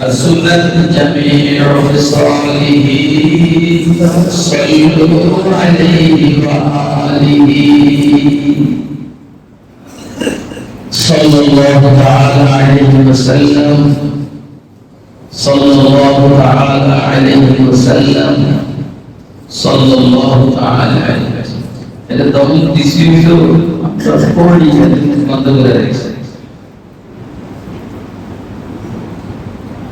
حسنت جميع خصاله صلوا عليه وآله صلى الله تعالى عليه وسلم صلى الله تعالى عليه وسلم صلى الله تعالى عليه وسلم এটা তখন ডিস্ট্রিবিউট আপনার পড়ি বন্ধ করে রেখেছে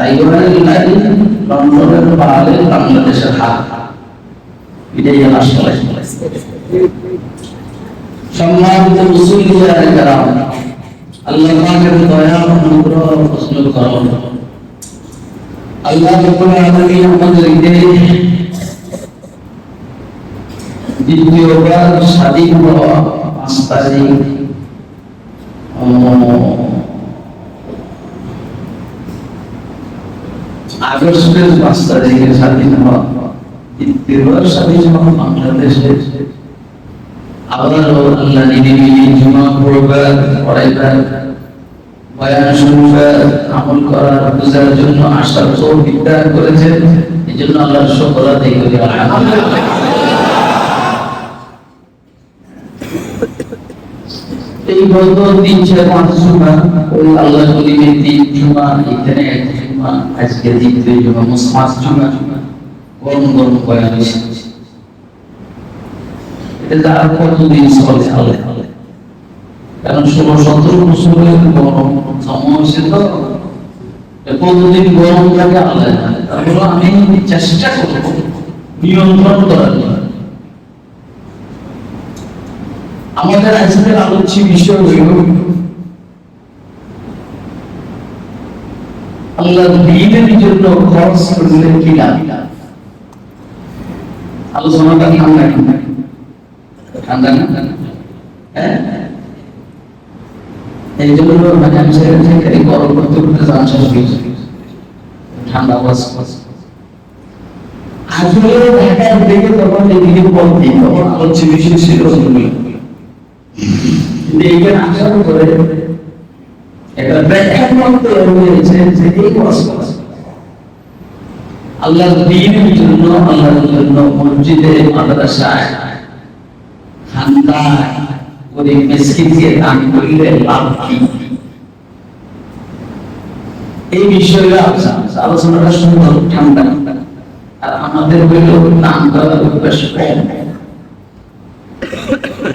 তাই ওখানে লাই লন্ডনের পাহাড়ে বাংলাদেশের হাত। এটাই আসলে। সম্মানিত মুসলিম কারাম, আল্লাহ দয়া অনুগ্রহ প্রশ্ন করুন। আল্লাহ রাব্বুল আলামিন আমাদেরকে দ্বিতীয়বার স্বাধীন হওয়া পাঁচ তারিখ আগস্টের পাঁচ তারিখে স্বাধীন হওয়া দ্বিতীয়বার স্বাধীন হওয়া বাংলাদেশে আবার আল্লাহ নিরিবিলি জুমা পড়বার, পড়াইবার, বয়ান শুনবার, আমল করার, বোঝার জন্য আসার তৌফিক দান করেছেন। এই জন্য আল্লাহর শুকর আদায় আলহামদুলিল্লাহ গত পাঁচ ওই আল্লাহ করিমের তিন এখানে এক আজকে জুমা গরম গরম এসেছে এটা কতদিন চলে কারণ ষোলো, সতেরো বছরের গরম। তো। কতদিন গরম থাকে জানে। তারপরে আমি চেষ্টা করব নিয়ন্ত্রণ করার জন্য। আমাদের আজকের আলোচ্য বিষয় হইল আল্লাহ দিনের জন্য খরচ করলে কি লাভ আলোচনাটা ঠান্ডা ঠান্ডা ঠান্ডা না? হ্যাঁ? এই জন্য মানে আমি সেখান থেকে গরম করতে করতে যান শেষ হয়েছে ঠান্ডা বাস বাস আসলে ঢাকার দিকে তখন এদিকে বলতে তখন আলোচ্য বিষয় ছিল ওগুলো। আসার পরে একটা হয়েছে যে এই কষ্ট আল্লাহর দিনের জন্য, আল্লাহর জন্য মসজিদে, মাদ্রাসায় দান করলে লাভ কি? এই বিষয়ে আলোচনা- আলোচনাটা সুন্দর ঠান্ডা। আর আমাদের হইল দান করার অভ্যাস কম।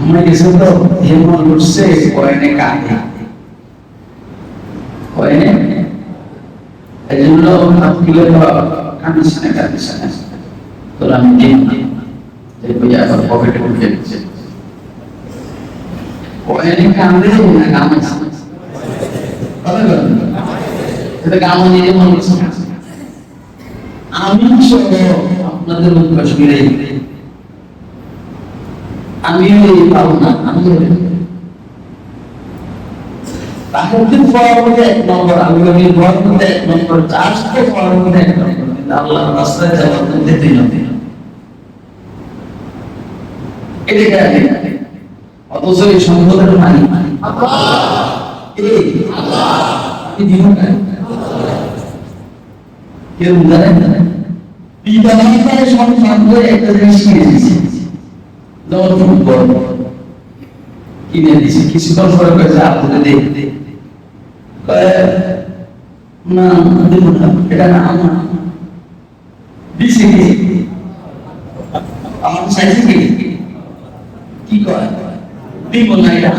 ঘুমে গেছে তো হেমন উঠছে, কয়েনে কাঁদে। কয়েনে? এই জন্য হাত তুলে কান্দিস না কান্দিস না তোর আমি দিন। বই আবার পকেটে উঠে দিচ্ছে কয়েনে কান্দে না মনে করছে আমি আপনাদের অভ্যাস মিলে আমি পাবো না। আমি তাহাজ্জুদ পড়ার এক নম্বর আল্লাহর ঘর মধ্যে এক নম্বর চাষ তো এক নম্বর, কিন্তু আল্লাহর রাস্তায় যাওয়ার মধ্যে তিন নম্বর। এটাকে আগে? অথচ এই সম্পদের মালিক। এই আমি দিব না কেউ জানেন পিতা মাতার সন্তান করে একটা জিনিস যেমন ফুটবল কিনে দিয়েছে কিছুক্ষণ পরে কয়েছে আপনাকে দেখ কয়ে, না দেব না, এটা না আমার। দিছে আমার চাইছে কি? কি কয়? দিব না, এটা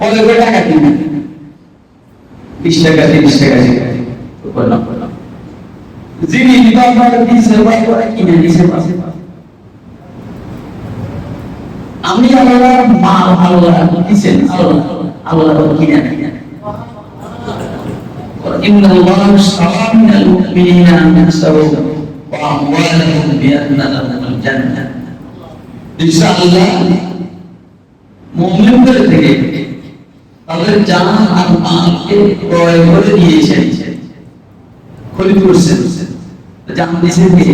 পরে করে টাকা দিবে বিশ টাকা তিরিশ টাকা করলাম করলাম যিনি বিবাহ করে দিয়েছে কিনে দিয়েছে আমি আল্লাহ মা আল্লাহ দিয়েছেন আল্লাহ আল্লাহ কিনে কিনে إن الله اشترى من المؤمنين أنفسهم وأموالهم بأن لهم الجنة إن شاء الله মুমিনদের থেকে তাদের জান আর মালকে ক্রয় করে দিয়েছেন খরিদ করছেন জান দিয়েছেন কে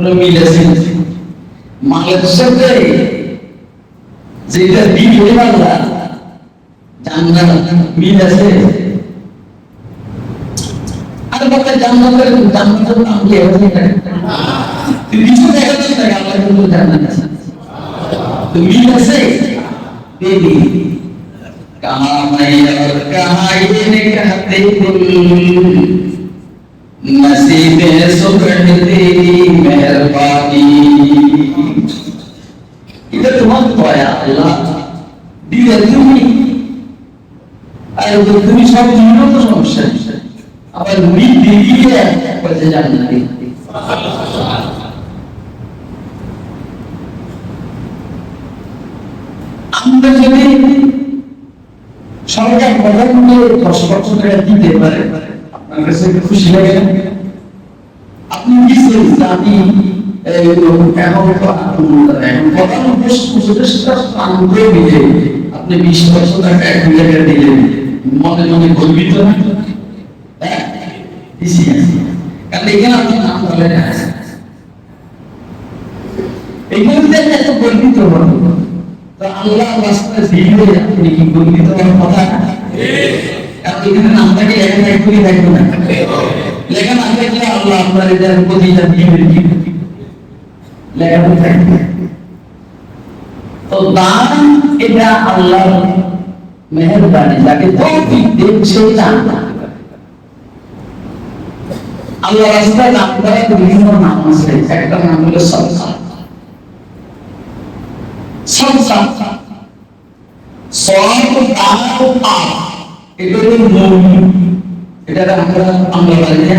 কোনো মিল আছে? মালয়েশিয়ার দেয় যেটা দ্বীপ হয়ে বাংলা জান্নাত মিল আছে? আর বলতে জান্নাতের জান্নাতের নাম কি হবে কিছু দেখা যাচ্ছে না আল্লাহ কিন্তু জান্নাত তো মিল আছে? দেবী কামাই আর কাহাই নে नसीब सुबह तेरी मेहरबानी এটা তোমার দয়া আল্লাহ দিলে তুমি আর তুমি সব জীবন তো সমস্যা আবার মুড়ি দিয়ে বলতে জানি না আমরা যদি সরকার প্রধানকে দশ লক্ষ টাকা দিতে পারে আপনি কি চাইছেন আমি আপনি বিশ লক্ষ টাকা এক জায়গায় দিলেন। মনে মনে গর্বিত না হ্যাঁ কারণ এখানে আপনি নাম বলেন এখানে এত গর্বিত হন রাস্তায় দিলে আপনি কি গর্বিত কথা? না এখানে নামটাকে লেখা থাকবে থাকবে না লেখা না থাকলে আল্লাহ আপনার এটার প্রতিটা দিবেন কি লেখা তো থাকবে তো দান এটা আল্লাহ মেহরবানি যাকে তৌফিক দেন সেই দান আল্লাহ রাস্তায় দান করার বিভিন্ন নাম আছে একটা নাম হলো সদকা সদকা সব দান আ এটা হলো মূল এটা আমরা আমরা বাড়িতে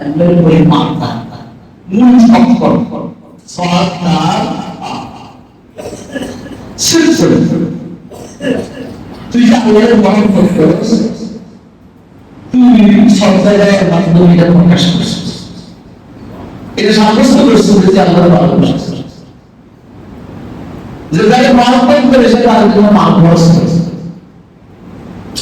আমরা বলি মাতা। মূল অক্ষর সদ দান শিরক তুই যে আল্লাহর মহব্বত করিস তুই সন্তানের মাধ্যমে আল্লাহর সেটা ভালোবাসা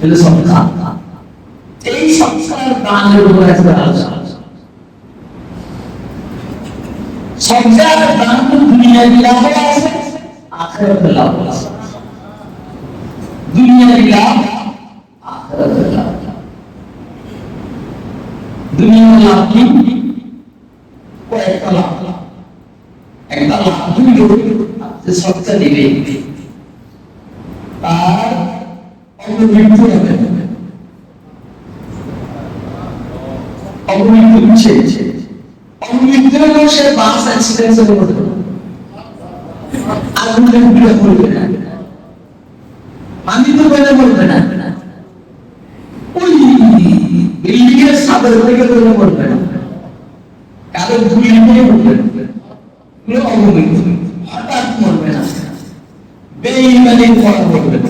এটা সংখ্যা এই সংখ্যার দানের উপর একটা আলোচনা সংখ্যার দান দুনিয়া লাভ আছে আখেরাতে লাভ আছে দুনিয়ার লাভ আখিরাতের লাভ দুনিয়ার লাভ কি কয়েকটা লাভ একটা লাভ হইল যে সবটা দিবে তার অপমৃত্যু হবে অপমৃত্যু হচ্ছে। অপমৃত্যু হলেও সে বাস অ্যাক্সিডেন্টে মরবে আগুনে পুড়ে মরবে না। পানি তো বেড়ে মরবে না। ওই বিল্ডিং এর ছাদের থেকে বেড়ে মরবে না। কারও ধুলি নিয়ে এগুলো অপমৃত্যু হঠাৎ মরবে না। বেইমানি করা মরবে না।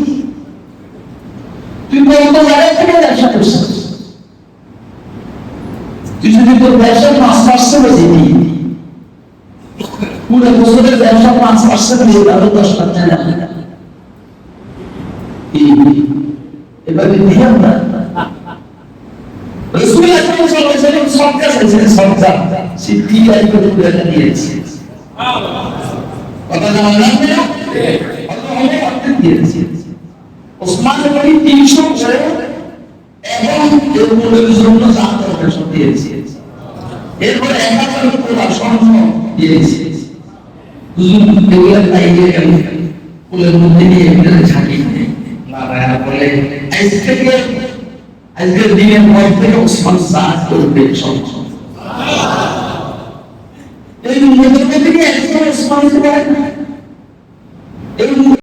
তুই জায়গায় থেকে ব্যবসা করছিস তুই যদি ব্যবসা পাঁচ পার্সেন্ট দিবি পুরো বছরের ব্যবসা পাঁচ পার্সেন্ট দিয়ে তাহলে দশ লাখ এভাবে দিয়ে আমরা রসুল আকরাম সাল্লাল্লাহু আলাইহি ওয়াসাল্লাম সরকার চাইছেন সরকার সিদ্দিক আইবে পুরো দিয়েছে কথা জানা না আল্লাহ অর্ধেক দিয়েছে ওসমান গনি 300 করে এবং এর জন্য জাত অপারেশন দিয়েছে। এরপর দিয়েছে। হুজুর এগুলা পাইয়ে গেল। কুলের মধ্যে নিয়ে এগুলো ঝাঁকি লাগায়া বলে আজ থেকে দিনের পর থেকে ওসমান সাদ করবে সব। এই মধ্যে থেকে একজন ওসমান এই